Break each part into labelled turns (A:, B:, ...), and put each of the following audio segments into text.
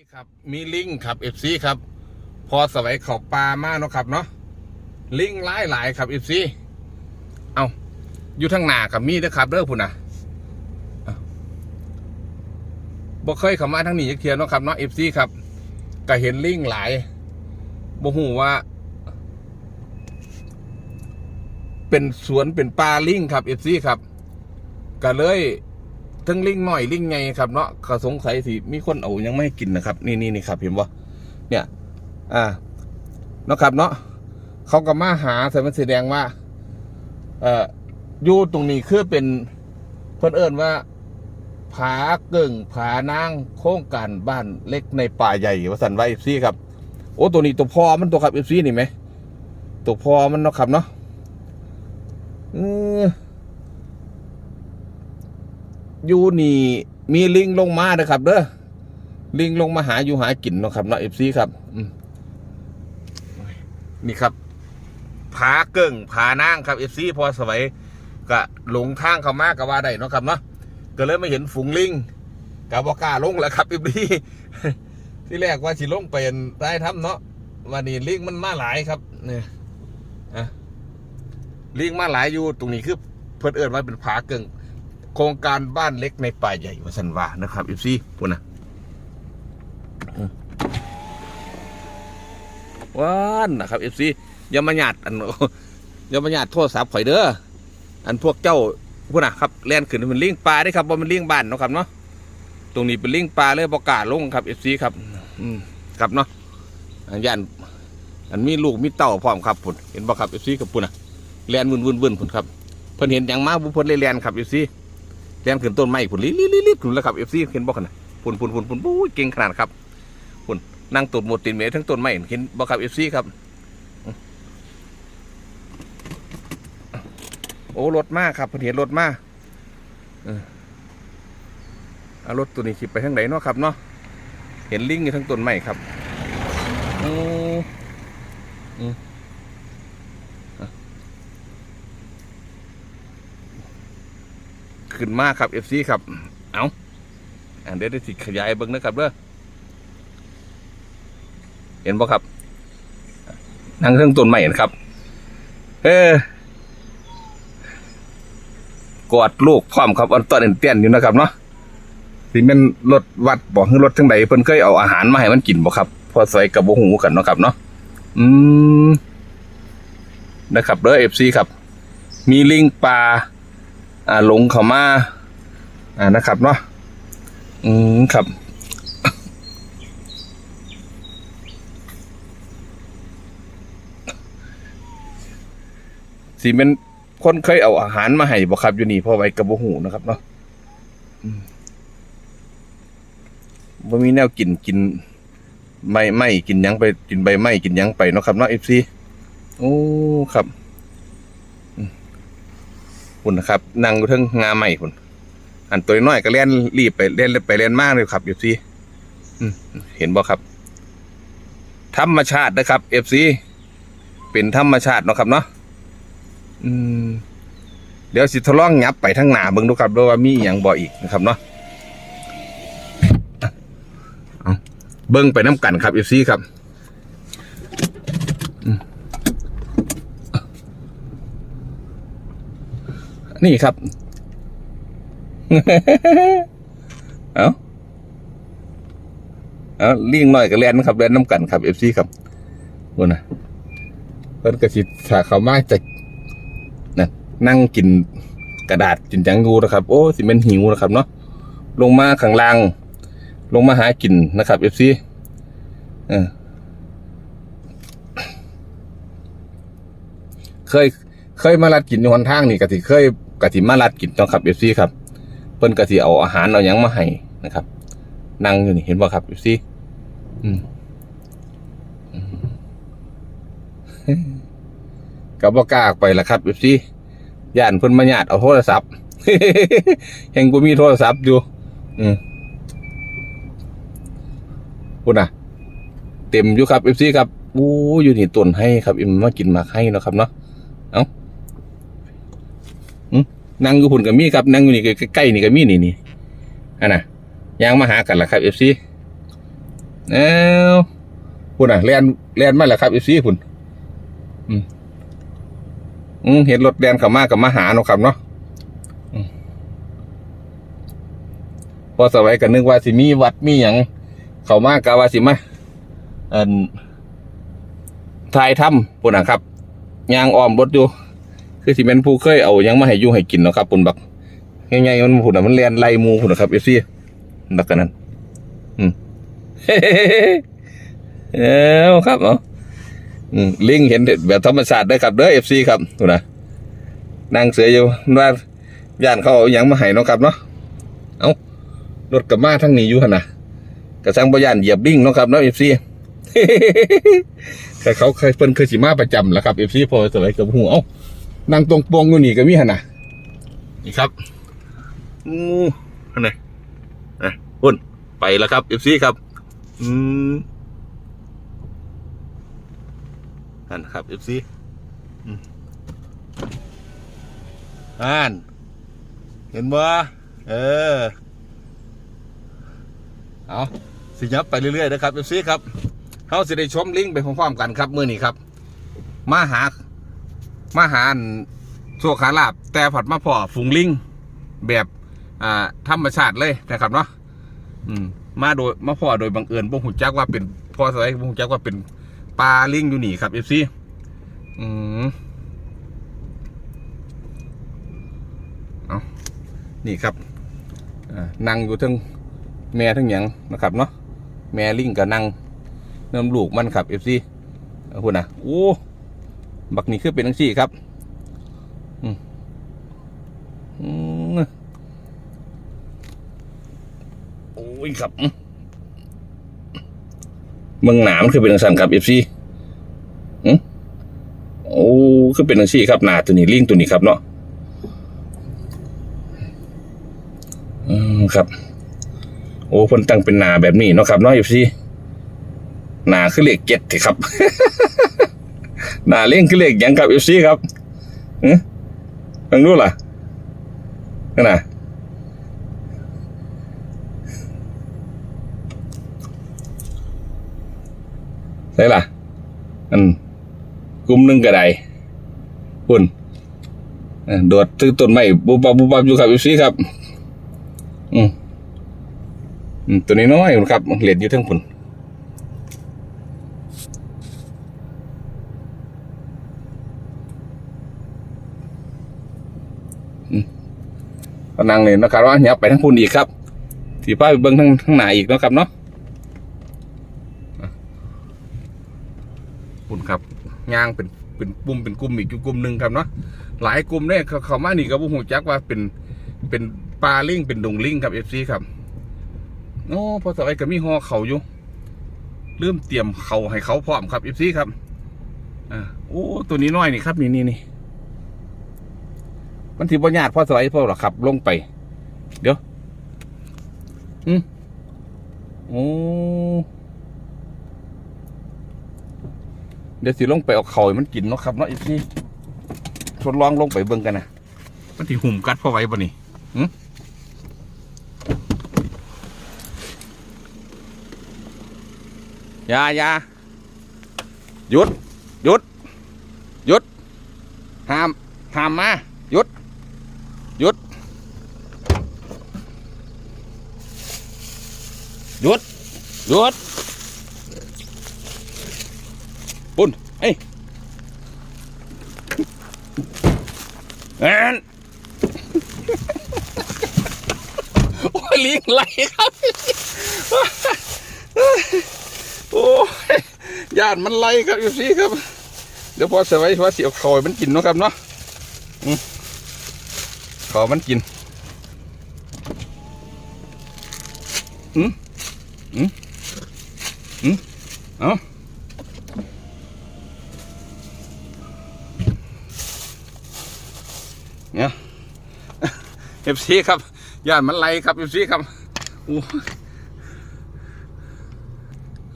A: ี่ครับมีลิงครับเอฟซีครับ พอสวัยเขาปลามาเนาะครับเนาะลิงหลายหลายครับเอฟซีเอาอยู่ทางหน้ากับมีเด้อครับเด้อพุ่นนะเอาบ่เคยเข้ามาทางนี้จักเทียเนาะครับเนาะเอฟซีครับก็เห็นลิงหลายบ่ฮู้ว่า เป็นสวนเป็นป่าลิงครับเอฟซีครับก็เลย ทั้งลิงหน่อยลิงไงครับเนาะก็สงสัยสิมีคนเอายังไม่กินนะครับ นี่นี่นี่ครับเห็นว่าเนี่ย อ่าเนาะครับเนาะเขาก็มาหาแสดงแสดงว่า เอ่ออยู่ตรงนี้คือเป็นเพื่อนเอิญว่าผาเกิ่งผานางโค้งการบ้านเล็กในป่าใหญ่วสันไว้เอฟซีครับ โอ้ตัวนี้ตัวพอมันตัวครับเอฟซีนี่ไหมตัวพอมันเนาะครับเนาะ อยู่นี่มีลิงลงมาเด้อครับเด้อลิงลงมาหาอยู่หากินเนาะครับเนาะเอฟซีครับนี่ครับผาเกิ่งผานางครับเอฟซีพอสวัยก็หลงทางเขามาก็ว่าได้เนาะครับเนาะก็เลยไมาเห็นฝูงลิงกับอกล้าลงแล้วครับเอฟซีที่แรกว่าสิลงเป็นใต้ถ้ำเนาะวันนี้ลิงมันมาหลายครับ เนี่ยอะลิงมาหลายอยู่ตรงนี้คือเพื่อนเอิญว่าเป็นผาเกิ่ง โครงการบ้านเล็กในป่าใหญ่วัสันวานะครับอีซี่พูดนะว้านนะครับเอฟซีอย่ามาหยาดอันอย่ามาหยาดโทษสาบข่อยเด้ออันพวกเจ้าพูดนะครับแล่นขึ้นเป็นลิงปลาได้ครับว่ามันเลิงบ้านเนาะครับเนาะตรงนี้เป็นเลิงปลาเลยประกาศลงครับเอฟซีครับ อืมครับเนาะอันยันอันมีลูกมีเต่าพร้อมครับพุ่นเห็นบ่ครับเอฟซีกับพุ่นะแล่นวุ่นวุ่นวุ่นพุ่นครับเพิ่นเห็นอย่างมาบุพเพิ่นเลยแล่นครับเอฟซี เลี้งขึ้นต้นไม้ผุนลิลิลิลิผุนแล้วครับเอฟซีเห็นบอกกันนะผุนผุนผุนผุนปุ้ยเก่งขนาดครับผุนนั่งตดหมดตินเมทั้งต้นไม้เห็นบอกครับเอฟซีครับโอ้รถมากครับเพิ่นเห็นรถมากเออเอารถตัวนี้ขี่ไปทางไหนเนาะครับเนาะเห็นลิงอยู่ทั้งต้นไม้ครับอืมอืม ขึ้นมากครับ FC ครับ เอาอันเดี๋ยวได้สิขยายเบิ้งนะครับเด้อเห็นบ่ครับนั่งเครื่องต้นใหม่นะครับ เออกอดลูกพร้อมครับอันต้นเตี้ยนอยู่นะครับเนาะสิแม่นรถวัดบอกให้รถทั้งใดเพิ่นเคยเอาอาหารมาให้มันกินบ่ครับพอใส่กับบ่หูกันเนาะครับเนาะอืมนะครับเด้อ FC ครับ มีลิงปลา อ่าหลงเข้ามาอ่านะครับเนาะอืมครับสีเป็นคนเคยเอาอาหารมาให้บ่ครับอยู่นี่พอไว้กับบ่หูนะครับเนาะอืมบ่มีแนวกินกินใบไม้กินยังไปกินใบไม้กินยังไปเนาะครับเนาะ FC โอ้ครับ คุณนะครับนั่งอยู่เทั้งงาใหม่คุณอันตัวน้อยก็เล่นรีบไปเล่นไปเล่นมากเลยครับเอฟซีเห็นบ่ครับ ธรรมชาตินะครับเอฟซีเป็นธรรมชาติเนาะครับเนาะเดี๋ยวสิทดลองยับไปทั้งหนาเบิ่งดูครับดูว่ามีอย่างบ่อีกนะครับเนาะเอาเบิ่งไปน้ำกันครับเอฟซีครับ นี่ครับ เอาเอาเลี้ยงหน่อยกับแลนนะครับแลนน้ำกันครับเอฟซีครับบนนะเพิ่นกระสิถ้าเขามากจะนะนั่งกินกระดาษกินจังงูนะครับ โอ้สิเป็นหิวนะครับเนาะลงมาข้างล่าง ลงมาหากินนะครับเอฟซีเออเคย เคยมาลัดกินอยู่หนทางนี่กะสิเคยกะสิมาลัดกินต้องครับเอฟซีครับเพิ่นกะสิเอาอาหารเอาหยังมาให้นะครับ นั่งอยู่นี่เห็นบ่ครับเอฟซีอืมก็บ่กล้าออกไปละครับเอฟซีย่านเพิ่นมาญาติเอาโทรศัพท์แห่งบ่มีโทรศัพท์อยู่ อืมพุ่นน่ะ เต็มอยู่ครับเอฟซีครับอู้อยู่นี่ต้นให้ครับเอ็มมากินมาให้เนาะครับเนาะ นั่งอยู่พุ่นกับมีครับนั่งอยู่นี่ใกล้ๆนี่กับมีนี่นี่อันน่ะยางมาหากันล่ะครับเอฟซีเอ้าพุ่นอะแลนแลนมาล้วครับเอฟซีพุ่นอืมอืมเห็นรถแลนเข้ามากับมาหาเนาะครับเนาะพอสวัยก็นึกว่าสิมีวัดมีหยังเขามากะว่าสิมาอันทายถ้ำพุ่นอะครับยางอ้อมรถอยู่ คือสิเป็นผู้เคยเอายังมาให้อยู่ให้กินเนาะครับปุ่นบักง่ายๆมันพุ่นอะมันเลียนไล่มูพุ่นนะครับเอฟซีนักกันนั้นอืมเอ้าครับเนาะอืมลิงเห็นแบบธรรมชาติได้ครับเด้อเอฟซีครับพุ่นนะนั่งเสืออยู่ว่าย่านเขาเอายังมาให้เนาะครับเนาะเอารถกับมาทั้งนี้อยู่หั่นน่ะกระสังบ่ย่านเหยียบลิงเนาะครับเนาะเอฟซีแต่เขาเคยเพิ่นเคยสิมาประจำแหล้วครับเอฟซีพอสมัยกับหูเอ้า นั่งตรงโปงอยู่นี่ก็มีหันนะนี่ครับอืออันไหนอะพุ่นไปแล้วครับเอฟซีครับ อืมอันครับเอฟซีอ่าน เห็นบ่เออ เอาสิยับไปเรื่อยๆนะครับเอฟซีครับเขาสิได้ชมลิงก์ไปพร้อมๆกันครับ มื่อนี้ครับ มาหา มาหาอันโซขาลาบ แต่ผัดมาพอฝูงลิงแบบอ่าธรรมชาติเลยนะครับเนาะอืมมาโดยมาพอโดยบังเอิญบ่หูจักว่าเป็นพอสไลบ่หูจักว่าเป็นปลาลิงอยู่นี่ครับเอฟซีอืมเอานี่ครับนั่งอยู่ทั้งแม่ทั้งหยังนะครับเนาะแม่ลิงกับนั่งเนิ่มลูกมันครับเอฟซีคุณนะโอ้ บักนี่คือเป็นทั้งสี่ครับอืมอืมโอ้ยครับเมืองหนามคือเป็นทังสันครับเอฟซีโอ้คือเป็นทั้งสี่ครับหนาตัวนี้ลิงตัวนี้ครับเนาะอืมครับ โอ้พนตั้งเป็นหนาแบบนี้เนาะครับเนาะเอฟซีหนาคือเลขเจ็ดสิครับ หน้าเล่งคือเลขยังกับเอฟซีครับเอ๊ะฟังดูล่ะนั่นนะใช่ล่ะ อันกลุ่มหนึ่งก็ได้ปุ่นโดดตื้อต้นไม้บุบบับบุบบับอยู่ครับเอฟซีครับอืมอืมตัวนี้น้อยครับเหรียญอยู่ทั้งปุ่น ก็นั่งเลยนะครับว่าเนี่ยไปทั้งพุ่นอีกครับสีป้าไปเบิ้งทั้งทั้งหนาอีกนะครับเนาะพุ่นครับย่างเป็นเป็นปุ่มเป็นกลุ่มอีกอยู่กลุ่มหนึ่งครับเนาะหลายกลุ่มเนี่ยเขาเขามานี่ก็บ่ฮู้จักว่าเป็นเป็นปลาลิงเป็นดงลิงครับเอฟซีครับโอ้พอสมัยก็มีหอเขาอยู่ลืมเตรียมเขาให้เขาพร้อมครับเอฟซีครับอ่าโอ้ตัวนี้น้อยนี่ครับนี่นี่นี่ มันถือว่าญาติพ่อสไลด์พ่อหรอครับ ลงไป เดี๋ยว อืมโอ้เดี๋ยวสิลงไปเอาเข่าให้มันกินเนาะครับเนาะอีกทีทดลองลงไปเบิ่งกันนะมันถืหุ่มกัดพ่อไว้ป่ะนี่อืมอยาอยาหยุด หยุด หยุด ห้าม ห้ามมา หยุด หยุด หยุดหยุดปุ่นเอ้ยแอนโอ้ยลิงไหลครับโอ้ยญาติมันไหลครับอยู่สิครับ เดี๋ยวพอเสไว้ว่าเสียวคอยมันกินเนาะครับเนาะขอมันกินอืม อืมอืมเอาเนี่ยเอฟซีครับย่านมันไหลครับเอฟซีครับอู้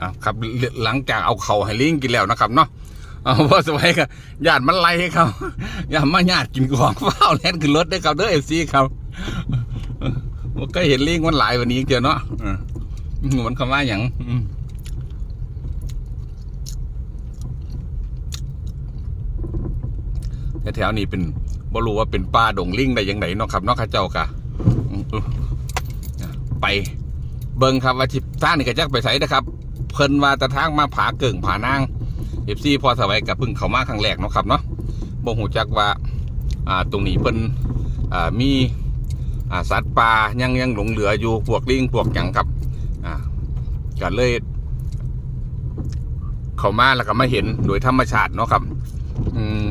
A: อ้าวครับหลังจากเอาเข่าให้ลิงกินแล้วนะครับเนาะเอาพอสมัยก็ญาติมันไล่เขาอย่ามาญาติกินของเฝ้าแล่นขึ้นรถได้ครับเด้อเอฟซีครับมันก็เห็นลิงมันหลายวันนี้เจอเนาะอ่า มันคำว่าอย่างแถวๆนี้เป็นบ่รู้ว่าเป็นป่าดงลิงได้ยังไหนเนาะครับเนอะข้าเจ้ากะไปเบิ้งครับว่าทิพท่านนี่กระจักไปใส่นะครับ เพิ่นว่าตะทางมาผาเกิ่งผานางเอฟซีพอสบายกับพึ่งเขามาครั้งแรกเนาะครับเนาะบ่หูจักว่าอ่าตรงนี้เพิ่นอ่ามีอ่าสัตว์ป่ายังยังหลงเหลืออยู่พวกลิงพวกอย่างครับ ก็เลย เขามาแล้วก็มาเห็นโดยธรรมชาติเนาะครับ อืม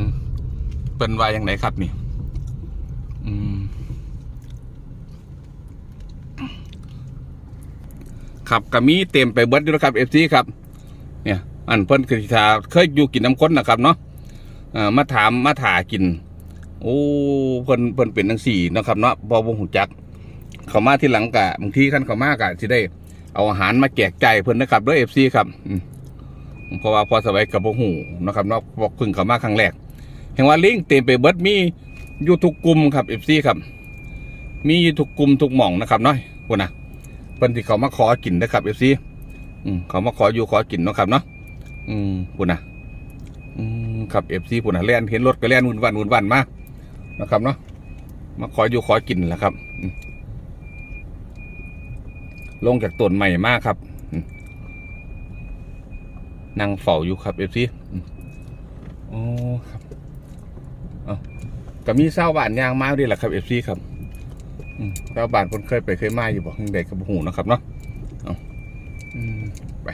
A: เป็นว่าอย่างไรครับนี่ อืม ครับก็มีเต็มไปเบิดอยู่แล้วครับเอฟซีครับ เนี่ย อันเพิ่นคือชาเคยอยู่กินน้ำข้นนะครับเนาะมาถามมาถากิน โอ้เพิ่นเพิ่นเป็นทั้งสี่นะครับเนาะบ่บ่หูจัก เขามาที่หลังกะบางทีขั้นเขามากะสิได้ เอาอาหารมาแจกใจเพิ่นนะครับด้วยเอฟซีครับเพราะว่าพอสบายกับบ่หูนะครับเนาะบอกเพึ่งเขามาครั้งแรกเห็นว่าลิงเต็มไปเบิดมีอยู่ทุกกลุ่มครับเอฟซีครับ มีอยู่ทุกกลุ่มทุกหม่องนะครับเนาะพุ่นนะเพิ่นที่เขามาขอกินนะครับเอฟซีเขามาขออยู่ขอกินนะครับเนาะอืมพุ่นนะอืมครับเอฟซีพุ่นนะแล่นเห็นรถก็แล่นวุ่นวันวุ่นวันมานะครับเนาะมาขออยู่ขอกินแหละครับอื ลงจากต้นใหม่มากครับนั่งเฝ้าอยู่ครับเอฟซีอ๋อครับเอาก็มีเศร้าบานยางมาด้วยแหละครับเอฟซีครับอืมชาบานคนเคยไปเคยมาอยู่บอกยังเด็กกับหูนะครับเนาะเอาไป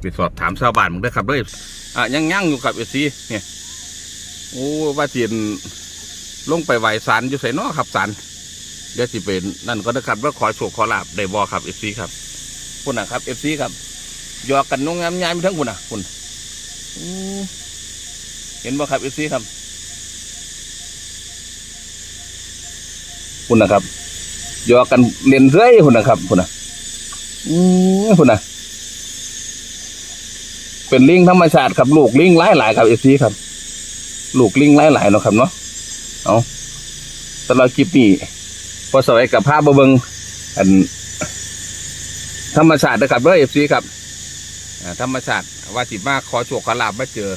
A: ไปสอบถามชาวบ้านมึงได้ครับด้วยอะยังยังอยู่ครับเอฟซีเนี่ยโอ้ว่าเจียนลงไปไหวสารอยู่ใส่นอครับสาร เดี๋ยวสิเป็นนั่นก็นะครับว่าขอโชคขอลาบได้บอครับเอฟซีครับคุณนะครับเอฟซีครับหยอกกันน้องงามยายไปทั้งคุณอะคุณเห็นบ่ครับเอฟซีครับ คุณนะครับหยอกกันเล่นเรื่อยคุณนะครับคุณนะอืมคุณนะเป็นลิงธรรมชาติครับลูกลิงหลายหลายครับเอฟซีครับ ลูกลิงหลายหลายเนาะครับเนาะเอาสำหรับคลิปนี้ พอสวัยกับภาพเบิงอันธรรมศาสตร์นะครับเด้อเอฟซีครับธรรมศาสตร์ว่าสิมาขอโชคขอลาบมาเจอ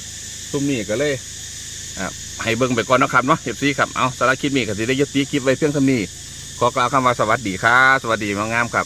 A: ซุ้มนี้ก็เลยให้เบิ้งไปก่อนนะครับเนาะเอฟซีครับเอาสาระคลิปนี้ก็สิได้ยุติคลิปไว้เพียงเท่านี้ขอกล่าวคำว่าสวัสดีครับสวัสดีมางามครับ